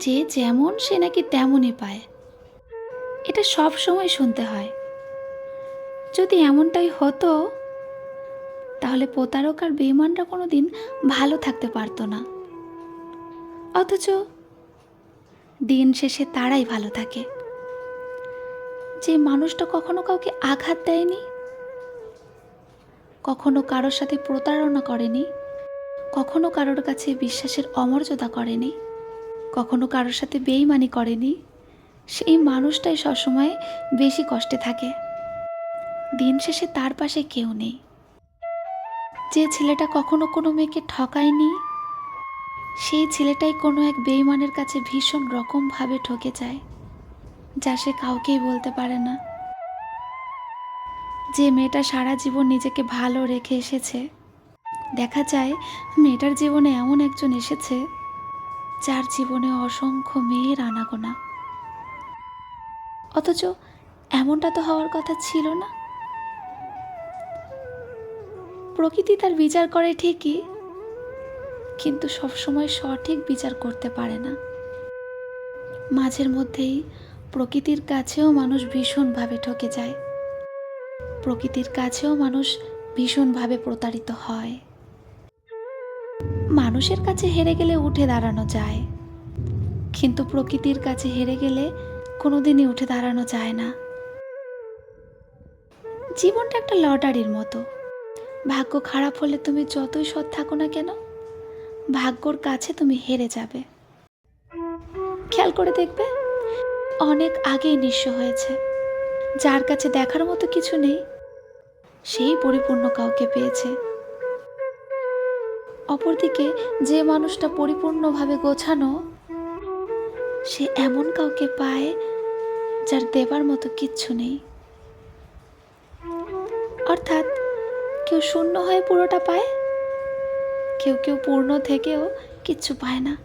যে যেমন সে নাকি তেমনই পায়। এটা সব সময় শুনতে হয়। যদি এমনটাই হতো, তাহলে প্রতারক আর বেইমানরা কোনো দিন ভালো থাকতে পারতো না। অথচ দিন শেষে তারাই ভালো থাকে। যে মানুষটা কখনো কাউকে আঘাত দেয়নি, কখনো কারোর সাথে প্রতারণা করেনি, কখনো কারোর কাছে বিশ্বাসের অমর্যাদা করেনি কখনো কারোর সাথে বেইমানি করেনি? সেই মানুষটাই সবসময় বেশি কষ্টে থাকে। দিন শেষে তার পাশে কেউ নেই। যে ছেলেটা কখনো কোনো মেয়েকে ঠকায়নি, সেই ছেলেটাই কোনো এক বেইমানের কাছে ভীষণ রকমভাবে ঠকে যায়, যা সে কাউকেই বলতে পারে না। যে মেয়েটা সারা জীবন নিজেকে ভালো রেখে এসেছে, দেখা যায় মেয়েটার জীবনে এমন একজন এসেছে যার জীবনে অসংখ্য মেয়ের আনাগোনা। অথচ এমনটা তো হওয়ার কথা ছিল না। প্রকৃতি তার বিচার করে ঠিকই, কিন্তু সবসময় সঠিক বিচার করতে পারে না। মাঝের মধ্যেই প্রকৃতির কাছেও মানুষ ভীষণভাবে ঠকে যায়। প্রকৃতির কাছেও মানুষ ভীষণভাবে প্রতারিত হয়। মানুষের কাছে হেরে গেলে উঠে দাঁড়ানো যায়। কিন্তু প্রকৃতির কাছে হেরে গেলে কোনোদিনই উঠে দাঁড়ানো যায় না। জীবনটা একটা লটারির মতো। ভাগ্য খারাপ হলে তুমি যতই সৎ থাকো না কেন, ভাগ্যর কাছে তুমি হেরে যাবে। খেয়াল করে দেখবে, অনেক আগেই নিঃস্ব হয়েছে। যার কাছে দেখার মতো কিছু নেই, সেই পরিপূর্ণ কাউকে পেয়েছে। অপরদিকে যে মানুষটা পরিপূর্ণভাবে গোছানো, সে এমন কাউকে পায় যার দেবার মতো কিচ্ছু নেই। অর্থাৎ কেউ শূন্য হয়ে পুরোটা পায়? কেউ কেউ পূর্ণ থেকেও কিচ্ছু পায় না।